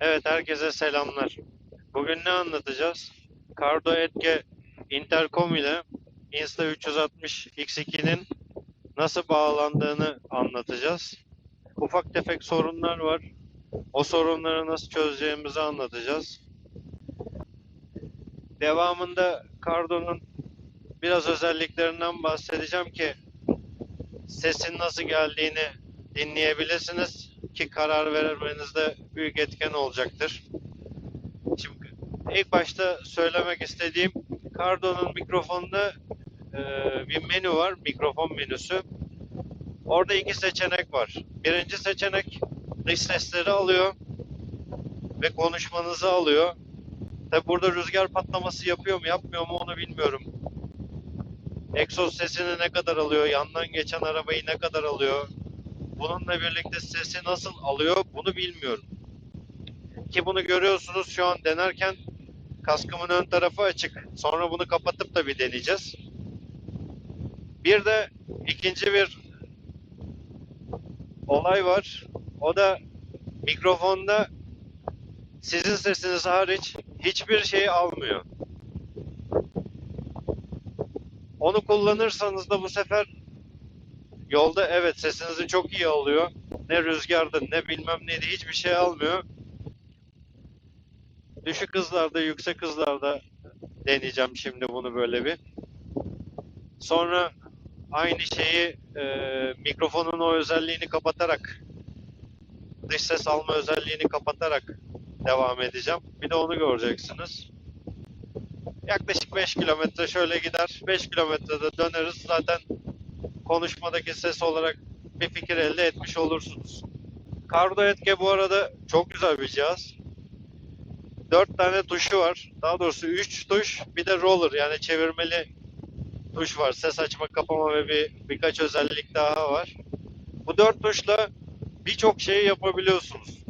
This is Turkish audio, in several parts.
Evet, herkese selamlar. Bugün ne anlatacağız? Cardo Etge Intercom ile Insta360 X2'nin nasıl bağlandığını anlatacağız. Ufak tefek sorunlar var. O sorunları nasıl çözeceğimizi anlatacağız. Devamında Cardo'nun biraz özelliklerinden bahsedeceğim ki sesin nasıl geldiğini dinleyebilirsiniz ki karar vermenizde büyük etken olacaktır. Şimdi ilk başta söylemek istediğim Cardo'nun mikrofonunda e, bir menü var, mikrofon menüsü. Orada iki seçenek var. Birinci seçenek dış sesleri alıyor ve konuşmanızı alıyor. Tabi burada rüzgar patlaması yapıyor mu yapmıyor mu onu bilmiyorum. Egzoz sesini ne kadar alıyor, yandan geçen arabayı ne kadar alıyor, bununla birlikte sesi nasıl alıyor bunu bilmiyorum. Ki bunu görüyorsunuz şu an denerken kaskımın ön tarafı açık. Sonra bunu kapatıp da bir deneyeceğiz. Bir de ikinci bir olay var. O da mikrofonda sizin sesiniz hariç hiçbir şey almıyor. Onu kullanırsanız da bu sefer yolda evet sesinizi çok iyi alıyor. Ne rüzgarda ne bilmem neydi hiçbir şey almıyor. Düşük hızlarda, yüksek hızlarda deneyeceğim şimdi bunu böyle bir. Sonra aynı şeyi e, mikrofonun o özelliğini kapatarak dış ses alma özelliğini kapatarak devam edeceğim. Bir de onu göreceksiniz. Yaklaşık 5 kilometre şöyle gider. 5 kilometrede döneriz. Zaten konuşmadaki ses olarak bir fikir elde etmiş olursunuz. Cardo Etke bu arada çok güzel bir cihaz. 4 tane tuşu var. Daha doğrusu 3 tuş bir de roller yani çevirmeli tuş var. Ses açma kapama ve bir birkaç özellik daha var. Bu 4 tuşla birçok şeyi yapabiliyorsunuz.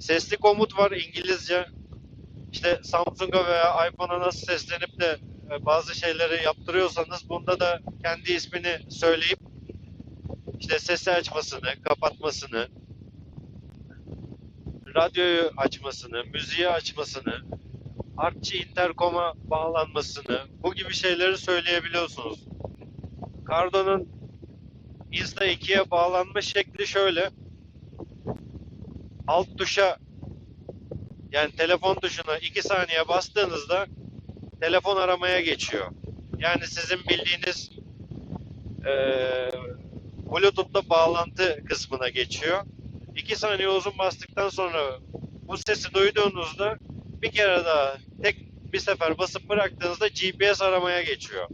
Sesli komut var İngilizce. İşte Samsung'a veya iPhone'a nasıl seslenip de bazı şeyleri yaptırıyorsanız bunda da kendi ismini söyleyip işte sesi açmasını, kapatmasını, radyoyu açmasını, müziği açmasını, artçı interkoma bağlanmasını, bu gibi şeyleri söyleyebiliyorsunuz. Cardo'nun Insta 2'ye bağlanma şekli şöyle. Alt tuşa yani telefon tuşuna 2 saniye bastığınızda telefon aramaya geçiyor. Yani sizin bildiğiniz eee Bluetooth'la bağlantı kısmına geçiyor. 2 saniye uzun bastıktan sonra bu sesi duyduğunuzda bir kere daha tek bir sefer basıp bıraktığınızda GPS aramaya geçiyor.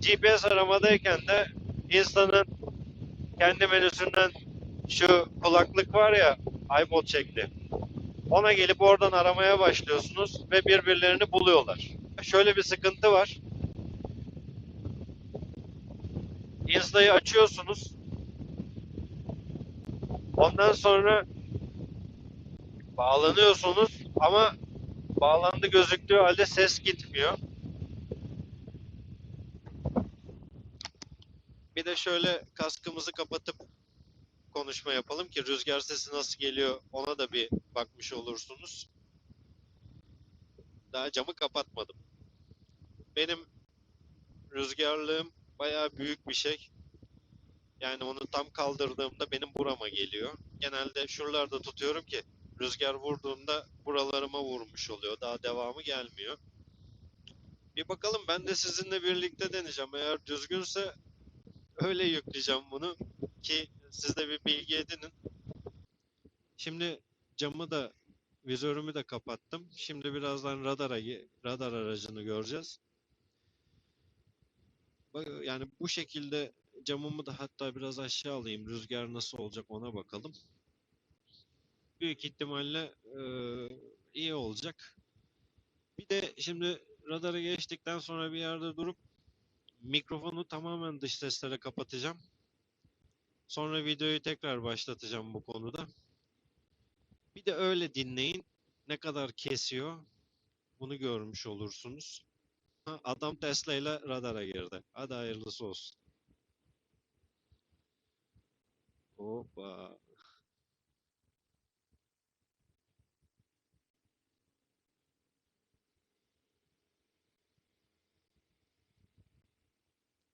GPS aramadayken de insanın kendi menüsünden şu kulaklık var ya iPod şekli. Ona gelip oradan aramaya başlıyorsunuz ve birbirlerini buluyorlar. Şöyle bir sıkıntı var. Insta'yı açıyorsunuz. Ondan sonra bağlanıyorsunuz ama bağlandı gözüktüğü halde ses gitmiyor. Bir de şöyle kaskımızı kapatıp konuşma yapalım ki rüzgar sesi nasıl geliyor ona da bir bakmış olursunuz. Daha camı kapatmadım. Benim rüzgarlığım bayağı büyük bir şey. Yani onu tam kaldırdığımda benim burama geliyor. Genelde şuralarda tutuyorum ki rüzgar vurduğunda buralarıma vurmuş oluyor. Daha devamı gelmiyor. Bir bakalım ben de sizinle birlikte deneyeceğim. Eğer düzgünse öyle yükleyeceğim bunu ki siz de bir bilgi edinin. Şimdi camı da vizörümü de kapattım. Şimdi birazdan radara radar aracını göreceğiz. Yani bu şekilde camımı da hatta biraz aşağı alayım. Rüzgar nasıl olacak ona bakalım. Büyük ihtimalle eee, iyi olacak. Bir de şimdi radara geçtikten sonra bir yerde durup mikrofonu tamamen dış seslere kapatacağım. Sonra videoyu tekrar başlatacağım bu konuda. Bir de öyle dinleyin. Ne kadar kesiyor bunu görmüş olursunuz. Adam Tesla ile radara girdi. Hadi hayırlısı olsun. Opa.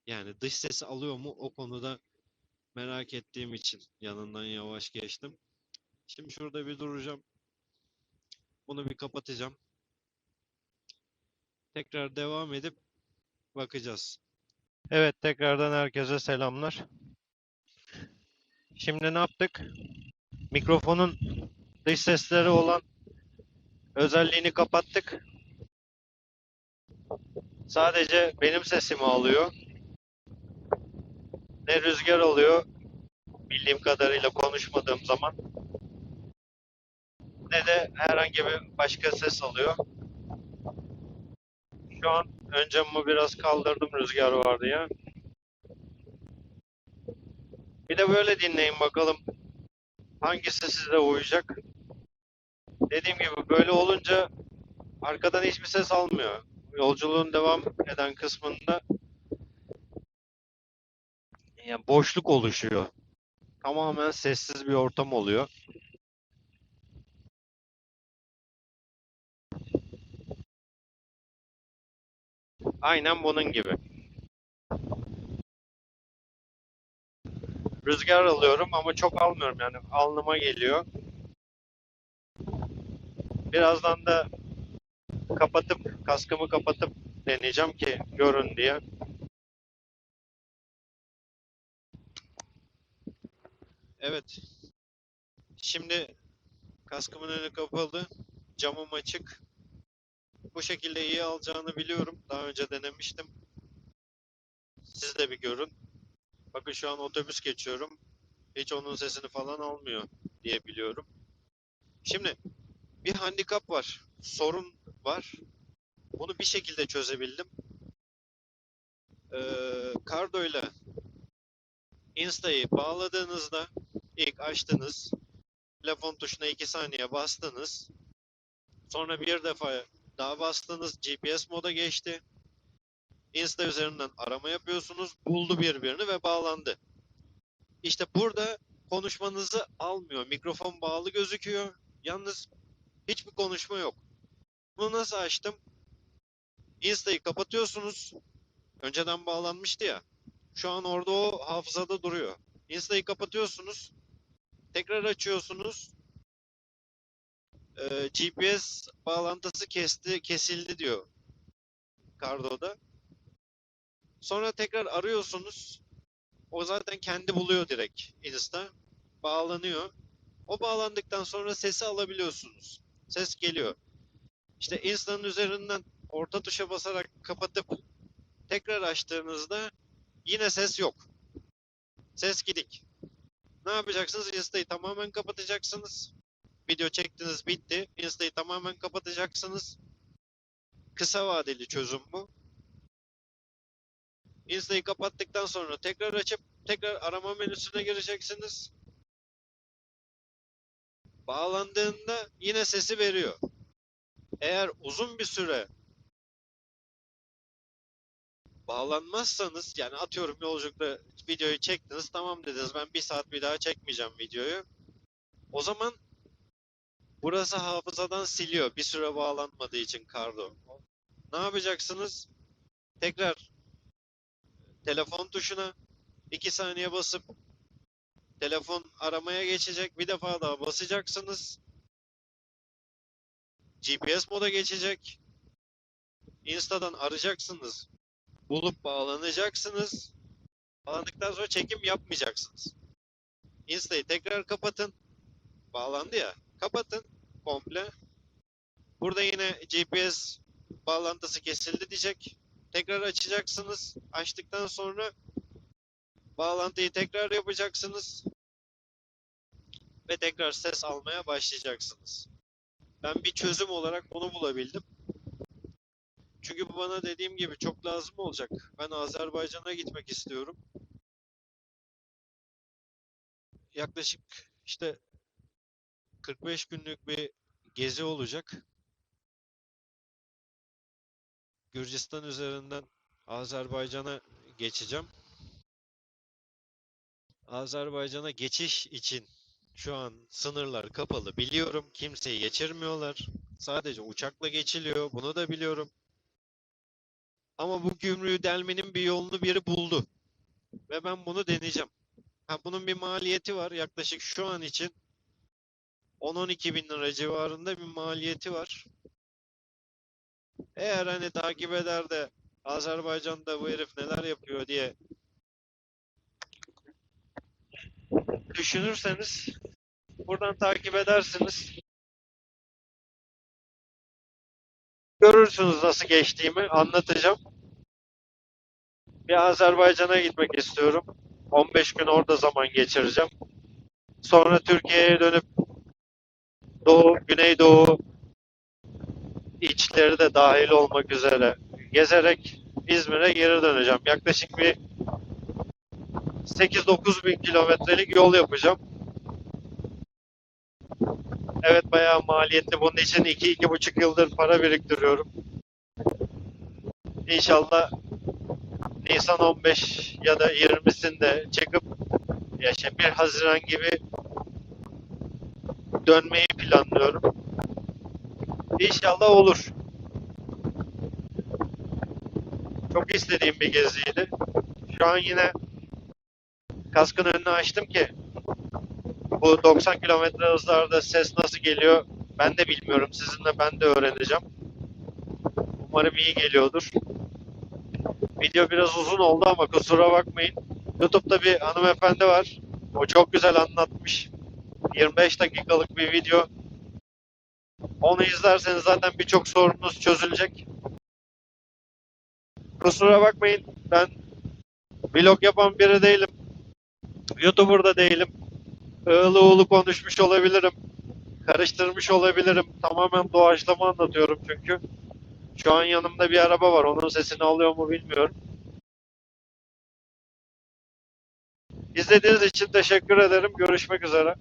Yani dış sesi alıyor mu o konuda merak ettiğim için yanından yavaş geçtim. Şimdi şurada bir duracağım. Bunu bir kapatacağım. Tekrar devam edip bakacağız. Evet, tekrardan herkese selamlar. Şimdi ne yaptık? Mikrofonun dış sesleri olan özelliğini kapattık. Sadece benim sesimi alıyor. Ne rüzgar alıyor bildiğim kadarıyla konuşmadığım zaman ne de herhangi bir başka ses alıyor. Şu an ön camımı biraz kaldırdım rüzgar vardı ya. Bir de böyle dinleyin bakalım hangisi size uyacak. Dediğim gibi böyle olunca arkadan hiçbir ses almıyor. Yolculuğun devam eden kısmında yani boşluk oluşuyor. Tamamen sessiz bir ortam oluyor. Aynen bunun gibi. Rüzgar alıyorum ama çok almıyorum yani alnıma geliyor. Birazdan da kapatıp kaskımı kapatıp deneyeceğim ki görün diye. Evet. Şimdi kaskımın önü kapalı, camım açık. Bu şekilde iyi alacağını biliyorum. Daha önce denemiştim. Siz de bir görün. Bakın şu an otobüs geçiyorum. Hiç onun sesini falan almıyor diye biliyorum. Şimdi bir handikap var. Sorun var. Bunu bir şekilde çözebildim. Ee, Cardo ile Insta'yı bağladığınızda ilk açtınız. Telefon tuşuna 2 saniye bastınız. Sonra bir defa daha bastınız. GPS moda geçti. Insta üzerinden arama yapıyorsunuz. Buldu birbirini ve bağlandı. İşte burada konuşmanızı almıyor. Mikrofon bağlı gözüküyor. Yalnız hiçbir konuşma yok. Bunu nasıl açtım? Insta'yı kapatıyorsunuz. Önceden bağlanmıştı ya. Şu an orada o hafızada duruyor. Insta'yı kapatıyorsunuz. Tekrar açıyorsunuz. Ee, GPS bağlantısı kesti, kesildi diyor. Cardo'da. Sonra tekrar arıyorsunuz. O zaten kendi buluyor direkt Insta. Bağlanıyor. O bağlandıktan sonra sesi alabiliyorsunuz. Ses geliyor. İşte Insta'nın üzerinden orta tuşa basarak kapatıp tekrar açtığınızda yine ses yok. Ses gidik. Ne yapacaksınız? Insta'yı tamamen kapatacaksınız. Video çektiniz bitti. Insta'yı tamamen kapatacaksınız. Kısa vadeli çözüm bu. Insta'yı kapattıktan sonra tekrar açıp tekrar arama menüsüne gireceksiniz. Bağlandığında yine sesi veriyor. Eğer uzun bir süre bağlanmazsanız yani atıyorum yolculukta videoyu çektiniz tamam dediniz ben bir saat bir daha çekmeyeceğim videoyu. O zaman burası hafızadan siliyor bir süre bağlanmadığı için Cardo. Ne yapacaksınız? Tekrar telefon tuşuna 2 saniye basıp telefon aramaya geçecek. Bir defa daha basacaksınız. GPS moda geçecek. Insta'dan arayacaksınız. Bulup bağlanacaksınız. Bağlandıktan sonra çekim yapmayacaksınız. Insta'yı tekrar kapatın. Bağlandı ya. Kapatın komple. Burada yine GPS bağlantısı kesildi diyecek. Tekrar açacaksınız. Açtıktan sonra bağlantıyı tekrar yapacaksınız. Ve tekrar ses almaya başlayacaksınız. Ben bir çözüm olarak bunu bulabildim. Çünkü bu bana dediğim gibi çok lazım olacak. Ben Azerbaycan'a gitmek istiyorum. Yaklaşık işte 45 günlük bir gezi olacak. Gürcistan üzerinden Azerbaycan'a geçeceğim. Azerbaycan'a geçiş için şu an sınırlar kapalı. Biliyorum kimseyi geçirmiyorlar. Sadece uçakla geçiliyor. Bunu da biliyorum. Ama bu gümrüğü delmenin bir yolunu biri buldu. Ve ben bunu deneyeceğim. Ha, bunun bir maliyeti var. Yaklaşık şu an için 10-12 bin lira civarında bir maliyeti var. Eğer hani takip eder de Azerbaycan'da bu herif neler yapıyor diye düşünürseniz buradan takip edersiniz. Görürsünüz nasıl geçtiğimi anlatacağım. Bir Azerbaycan'a gitmek istiyorum. 15 gün orada zaman geçireceğim. Sonra Türkiye'ye dönüp Doğu, Güneydoğu içleri de dahil olmak üzere gezerek İzmir'e geri döneceğim. Yaklaşık bir 8-9 bin kilometrelik yol yapacağım. Evet bayağı maliyetli. Bunun için 2-2,5 yıldır para biriktiriyorum. İnşallah Nisan 15 ya da 20'sinde çıkıp ya işte 1 Haziran gibi dönmeyi planlıyorum. İnşallah olur. Çok istediğim bir geziydi. Şu an yine kaskın önünü açtım ki bu 90 kilometre hızlarda ses nasıl geliyor ben de bilmiyorum. Sizinle ben de öğreneceğim. Umarım iyi geliyordur. Video biraz uzun oldu ama kusura bakmayın. YouTube'da bir hanımefendi var. O çok güzel anlatmış. 25 dakikalık bir video. Onu izlerseniz zaten birçok sorununuz çözülecek. Kusura bakmayın. Ben vlog yapan biri değilim. YouTuber da değilim. Iğlı uğulu konuşmuş olabilirim. Karıştırmış olabilirim. Tamamen doğaçlama anlatıyorum çünkü. Şu an yanımda bir araba var. Onun sesini alıyor mu bilmiyorum. İzlediğiniz için teşekkür ederim. Görüşmek üzere.